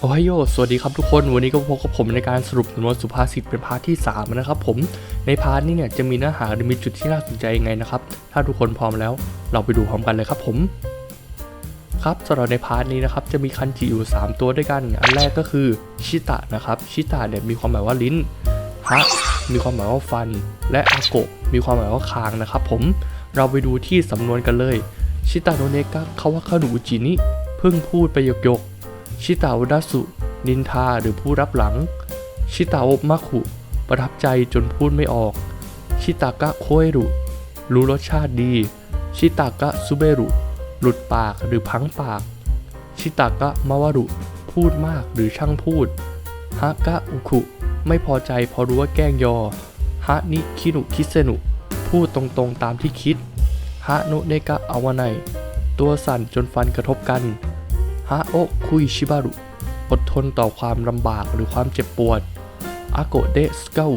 โอไฮโอสวัสดีครับทุกคน วันนี้ก็พบกับผมในการสรุปสำนวนสุภาษิตเป็นพาร์ทที่ 3 นะครับผม ในพาร์ทนี้เนี่ยจะมีเนื้อหาหรือมีจุดที่น่าสนใจยังไงนะครับ ถ้าทุกคนพร้อมแล้ว เราไปดูพร้อมกันเลยครับผม ครับสำหรับในพาร์ทนี้นะครับ จะมีคันจิอยู่ 3 ตัวด้วยกัน อันแรกก็คือชิตะนะครับ ชิตะเนี่ยมีความหมายว่าลิ้น ฮะ มีความหมายว่าฟัน และอาโกะมีความหมายว่าคางนะครับผม เราไปดูที่สำนวนกันเลย ชิตะโนเนกะคาวะคานุจินิเพิ่งพูดไปหยกๆ ชิตาวดัสุ นินทาหรือผู้รับหลัง ชิตาอบมาคุประทับใจจนพูดไม่ออก ชิตากะโคเอรุ รู้รสชาติดี ชิตากะซุเบรุ หลุดปากหรือพังปาก ชิตากะมาวารุ พูดมากหรือช่างพูดฮะกะอุคุ ไม่พอใจพราะรู้ว่าแกล้งยอ ฮะนิคินุคิเซนุ พูดตรงๆตามที่คิด ฮะโนเนกะอาวาไนตัวสั่นจนฟันกระทบกัน ฮะโอะคุยชิบารุ อดทนต่อความลำบากหรือความเจ็บปวดอาโกเดสเกา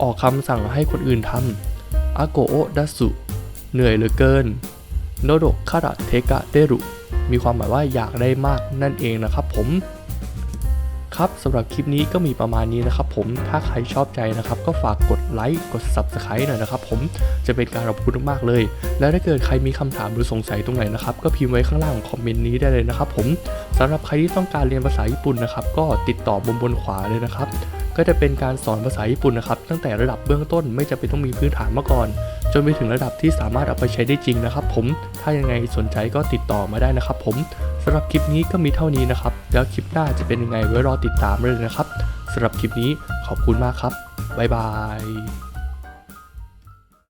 ออกคำสั่งให้คนอื่นทำอาโกโอดัสุ เหนื่อยเหลือเกิน โนโดคาระเทกะเดรุ มีความหมายว่าอยากได้มากนั่นเองนะครับผม ครับสำหรับคลิปนี้ก็มีประมาณนี้นะครับผมถ้าใครชอบใจนะครับ ก็ฝากกดไลค์กด Subscribe หน่อยนะครับผมจะเป็นการขอบคุณมากๆเลย และถ้าเกิดใครมีคำถามหรือสงสัยตรงไหนนะครับก็พิมพ์ไว้ข้างล่างคอมเมนต์นี้ได้เลยนะครับผมสำหรับใครที่ต้องการเรียนภาษาญี่ปุ่นนะครับก็ติดต่อบนบนขวาเลยนะครับก็จะเป็นการสอนภาษาญี่ปุ่นนะครับตั้งแต่ระดับเบื้องต้นไม่จำเป็นต้องมีพื้นฐานมาก่อน จนไปถึงระดับที่สามารถเอาไปใช้ได้จริงนะครับผมถ้ายังไงสนใจก็ติดต่อมาได้นะครับผม สำหรับคลิปนี้ก็มีเท่านี้นะครับ แล้วคลิปหน้าจะเป็นยังไงไว้รอติดตามเลยนะครับสำหรับคลิปนี้ขอบคุณมากครับบ๊ายบาย